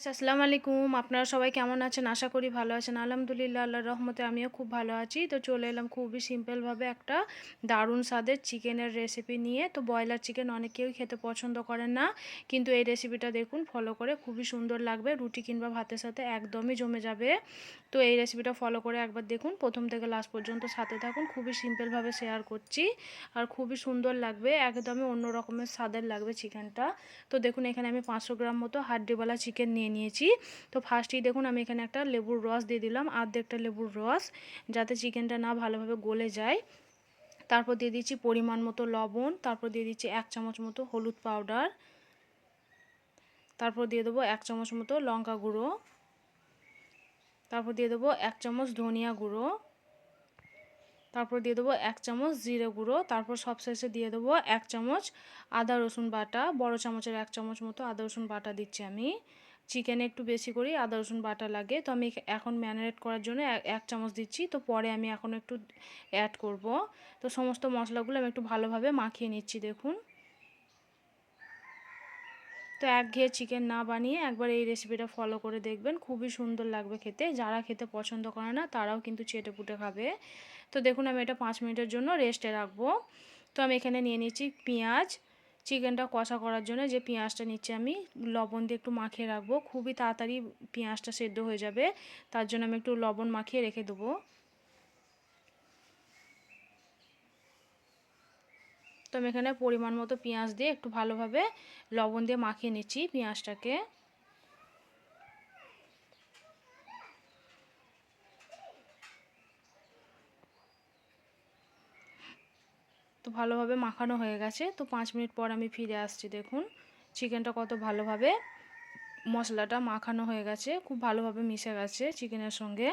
আসসালামু আলাইকুম। আপনারা সবাই কেমন আছেন? আশা করি ভালো আছেন। আলহামদুলিল্লাহ, আল্লাহর রহমতে আমিও খুব ভালো আছি। তো চলে এলাম খুবই সিম্পলভাবে একটা দারুণ স্বাদের চিকেনের রেসিপি নিয়ে। তো ব্রয়লার চিকেন অনেকেই খেতে পছন্দ করেন না। কিন্তু এই রেসিপিটা দেখুন ফলো করে খুবই সুন্দর লাগবে। রুটি কিংবা ভাতের সাথে একদমই জমে যাবে। তো এই রেসিপিটা ফলো করে একবার দেখুন। প্রথম থেকে লাস্ট পর্যন্ত সাথে থাকুন। খুবই সিম্পলভাবে শেয়ার করছি। আর খুবই সুন্দর লাগবে। একদমই অন্য রকমের স্বাদের লাগবে চিকেনটা তো দেখুন, এখানে আমি পাঁচশো গ্রাম মতো হাড্ডিওয়ালা চিকেন নিয়ে নিয়েছি। তো ফার্স্টেই দেখুন আমি এখানে একটা লেবুর রস দিয়ে দিলাম একটা লেবুর রস, যাতে চিকেনটা না ভালোভাবে গলে যায়। তারপর দিয়ে দিচ্ছি পরিমাণ মতো লবণ, তারপর দিয়ে দিচ্ছি এক চামচ মতো হলুদ পাউডার তারপর দিয়ে দেবো এক চামচ মতো লঙ্কা গুঁড়ো, তারপর দিয়ে দেবো এক চামচ ধনিয়া গুঁড়ো, তারপর দিয়ে দেবো এক চামচ জিরে গুঁড়ো, তারপর সবশেষে দিয়ে দেবো এক চামচ আদা রসুন বাটা, বড় চামচের এক চামচ মতো আদা রসুন বাটা দিচ্ছি আমি। চিকেনে একটু বেশি করেই আদা, রসুন বাটা লাগে। তো আমি এখন ম্যারিনেট করার জন্য এক চামচ দিচ্ছি। তো পরে আমি এখন একটু অ্যাড করব। তো সমস্ত মশলাগুলো আমি একটু ভালোভাবে মাখিয়ে নিচ্ছি, দেখুন। তো এক একঘেয়ে চিকেন না বানিয়ে একবার এই রেসিপিটা ফলো করে দেখবেন। খুবই সুন্দর লাগবে খেতে। যারা খেতে পছন্দ করে না, তারাও কিন্তু চেটে পুটে খাবে। তো দেখুন, আমি এটা পাঁচ মিনিটের জন্য রেস্টে রাখব। তো আমি এখানে নিয়ে নিচ্ছি পেঁয়াজ। চিকেনটা কষা করার জন্য যে পেঁয়াজটা নিচ্ছি আমি, লবণ দিয়ে একটু মাখিয়ে রাখব। খুবই তাড়াতাড়ি পেঁয়াজটা সেদ্ধ হয়ে যাবে, তার জন্য আমি একটু লবণ মাখিয়ে রেখে দেবো। তো আমি এখানে পরিমাণ মতো পেঁয়াজ দিয়ে একটু ভালোভাবে লবণ দিয়ে মাখিয়ে নিচ্ছি পেঁয়াজটাকে। তো ভালোভাবে মাখানো হয়ে গেছে। তো পাঁচ মিনিট পর আমি ফিরে আসছি, দেখুন। চিকেনটা কত ভালোভাবে মশলাটা মাখানো হয়ে গেছে, খুব ভালোভাবে মিশে গেছে চিকেনের সঙ্গে।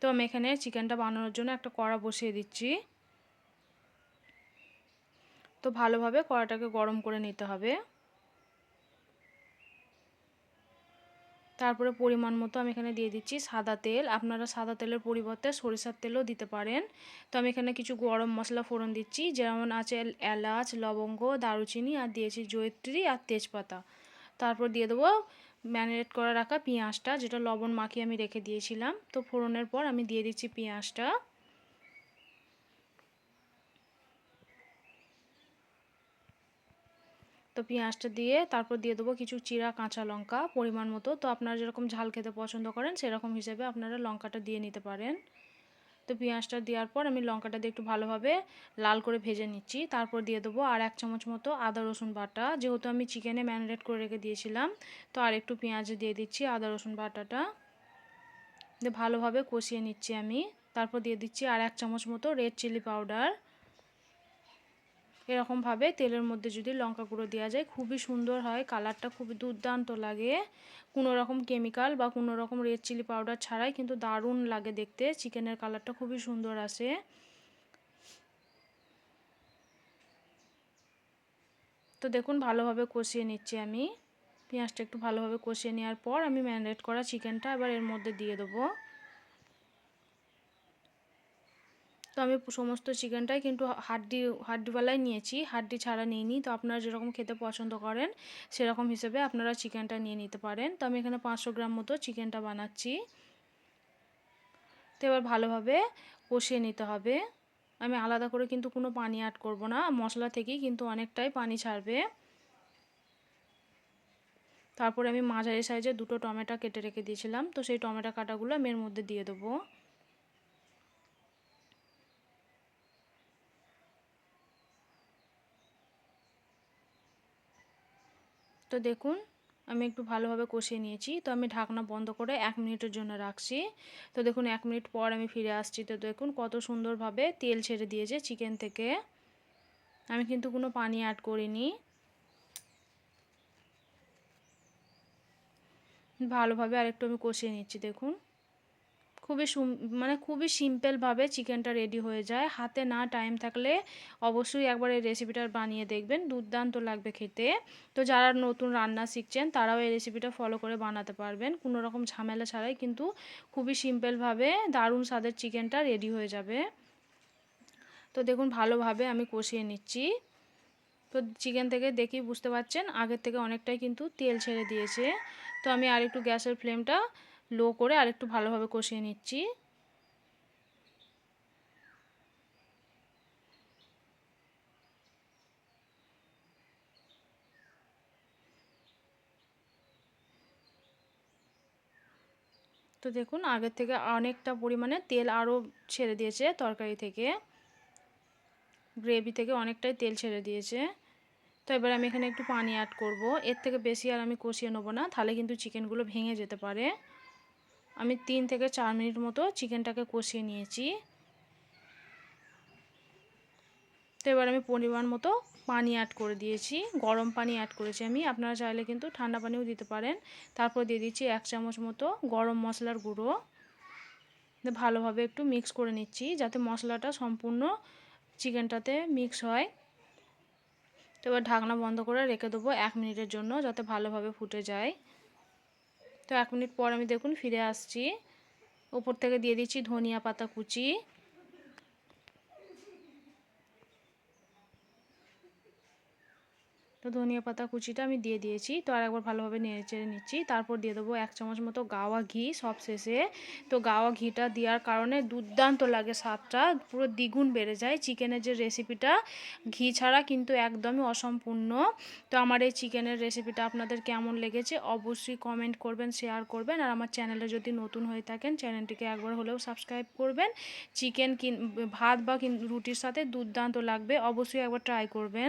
তো আমি এখানে চিকেনটা বানানোর জন্য একটা কড়া বসিয়ে দিচ্ছি। তো ভালোভাবে কড়াটাকে গরম করে নিতে হবে। তারপরে পরিমাণ মতো আমি এখানে দিয়ে দিচ্ছি সাদা তেল। আপনারা সাদা তেলের পরিবর্তে সরিষার তেলও দিতে পারেন। তো আমি এখানে কিছু গরম মশলা ফোড়ন দিচ্ছি, যেমন আছে এলাচ, লবঙ্গ, দারুচিনি, আর দিয়েছি জয়ত্রী আর তেজপাতা। তারপর দিয়ে দেবো ম্যারিনেট করা রাখা পেঁয়াজটা, যেটা লবণ মাখিয়ে আমি রেখে দিয়েছিলাম। তো ফোড়নের পর আমি দিয়ে দিচ্ছি পেঁয়াজটা। তো পেঁয়াজটা দিয়ে তারপর দিয়ে দেবো কিছু চিরা কাঁচা লঙ্কা পরিমাণ মতো। তো আপনারা যেরকম ঝাল খেতে পছন্দ করেন, সেরকম হিসেবে আপনারা লঙ্কাটা দিয়ে নিতে পারেন। তো পেঁয়াজটা দেওয়ার পর আমি লঙ্কাটা দিয়ে একটু ভালোভাবে লাল করে ভেজে নিচ্ছি। তারপর দিয়ে দেবো আর এক চামচ মতো আদা, রসুন বাটা। যেহেতু আমি চিকেনে ম্যারিনেট করে রেখে দিয়েছিলাম, তো আর একটু পেঁয়াজ দিয়ে দিচ্ছি আদা, রসুন বাটাটা। দিয়ে ভালোভাবে কষিয়ে নিচ্ছি আমি। তারপর দিয়ে দিচ্ছি আর এক চামচ মতো রেড চিলি পাউডার এরকমভাবে তেলের মধ্যে যদি লঙ্কা গুঁড়ো দেওয়া যায়, খুবই সুন্দর হয়, কালারটা খুবই দুর্দান্ত লাগে। কোনো রকম কেমিক্যাল বা কোনো রকম রেড চিলি পাউডার ছাড়াই কিন্তু দারুণ লাগে দেখতে, চিকেনের কালারটা খুবই সুন্দর আসে। তো দেখুন, ভালোভাবে কষিয়ে নিচ্ছি আমি। পেঁয়াজটা একটু ভালোভাবে কষিয়ে নেওয়ার পর আমি ম্যারিনেট করা চিকেনটা এবার এর মধ্যে দিয়ে দেবো। তো আমি সমস্ত চিকেনটাই কিন্তু হাড্ডি, হাড্ডিওয়ালাই নিয়েছি। হাড্ডি ছাড়া নিইনি। তো আপনারা যেরকম খেতে পছন্দ করেন, সেরকম হিসেবে আপনারা চিকেনটা নিয়ে নিতে পারেন। তো আমি এখানে পাঁচশো গ্রাম মতো চিকেনটা বানাচ্ছি। তো এবার ভালোভাবে কষিয়ে নিতে হবে। আমি আলাদা করে কিন্তু কোনো পানি অ্যাড করব না। মশলা থেকেই কিন্তু অনেকটাই পানি ছাড়বে। তারপরে আমি মাঝারি সাইজে দুটো টমেটো কেটে রেখে দিয়েছিলাম। তো সেই টমেটো কাটাগুলো আমি এর মধ্যে দিয়ে দেবো। তো দেখুন, আমি একটু ভালোভাবে কষিয়ে নিয়েছি। তো আমি ঢাকনা বন্ধ করে এক মিনিটের জন্য রাখছি। তো দেখুন, এক মিনিট পর আমি ফিরে আসছি। তো দেখুন, কত সুন্দরভাবে তেল ছেড়ে দিয়েছে চিকেন থেকে। আমি কিন্তু কোনো পানি অ্যাড করিনি। ভালোভাবে আরেকটু আমি কষিয়ে নিচ্ছি, দেখুন। খুবই মানে খুবই সিম্পলভাবে চিকেনটা রেডি হয়ে যায়। হাতে না টাইম থাকলে অবশ্যই একবার এই রেসিপিটা বানিয়ে দেখবেন। দুর্দান্ত লাগবে খেতে। তো যারা নতুন রান্না শিখছেন, তারাও এই রেসিপিটা ফলো করে বানাতে পারবেন। কোনো রকম ঝামেলা ছাড়াই কিন্তু খুবই সিম্পলভাবে দারুণ স্বাদের চিকেনটা রেডি হয়ে যাবে। তো দেখুন, ভালোভাবে আমি কষিয়ে নিচ্ছি। তো চিকেন থেকে দেখি বুঝতে পারছেন, আগের থেকে অনেকটাই কিন্তু তেল ছেড়ে দিয়েছে। তো আমি আর একটু গ্যাসের ফ্লেমটা লো করে আর একটু ভালোভাবে কষিয়ে নিচ্ছি। তো দেখুন, আগের থেকে অনেকটা পরিমাণে তেল আরও ছেড়ে দিয়েছে তরকারি থেকে। গ্রেভি থেকে অনেকটাই তেল ছেড়ে দিয়েছে। তো এবার আমি এখানে একটু পানি অ্যাড করব। এর থেকে বেশি আর আমি কষিয়ে নেব না, তাহলে কিন্তু চিকেনগুলো ভেঙে যেতে পারে। আমি তিন থেকে চার মিনিট মতো চিকেনটাকে কষিয়ে নিয়েছি। তো এবার আমি পরিমাণ মতো পানি অ্যাড করে দিয়েছি। গরম পানি অ্যাড করেছি আমি। আপনারা চাইলে কিন্তু ঠান্ডা পানিও দিতে পারেন। তারপর দিয়ে দিচ্ছি এক চামচ মতো গরম মশলার গুঁড়ো। ভালোভাবে একটু মিক্স করে নিচ্ছি যাতে মশলাটা সম্পূর্ণ চিকেনটাতে মিক্স হয়। তো এবার ঢাকনা বন্ধ করে রেখে দেবো এক মিনিটের জন্য যাতে ভালোভাবে ফুটে যায়। তো এক মিনিট পর আমি দেখুন ফিরে আসছি। ওপর থেকে দিয়ে দিচ্ছি ধনিয়া পাতা কুচি। তো ধনিয়া পাতা কুচিটা আমি দিয়ে দিয়েছি। তো আর একবার ভালোভাবে নেড়ে চেড়ে নিচ্ছি। তারপর দিয়ে দেবো এক চামচ মতো গাওয়া ঘি সব শেষে তো গাওয়া ঘিটা দেওয়ার কারণে দুর্দান্ত লাগে স্বাদটা, পুরো দ্বিগুণ বেড়ে যায়। চিকেনের যে রেসিপিটা, ঘি ছাড়া কিন্তু একদমই অসম্পূর্ণ। তো আমার এই চিকেনের রেসিপিটা আপনাদের কেমন লেগেছে অবশ্যই কমেন্ট করবেন, শেয়ার করবেন। আর আমার চ্যানেলে যদি নতুন হয়ে থাকেন, চ্যানেলটিকে একবার হলেও সাবস্ক্রাইব করবেন। চিকেন কিন ভাত বা রুটির সাথে দুর্দান্ত লাগবে। অবশ্যই একবার ট্রাই করবেন।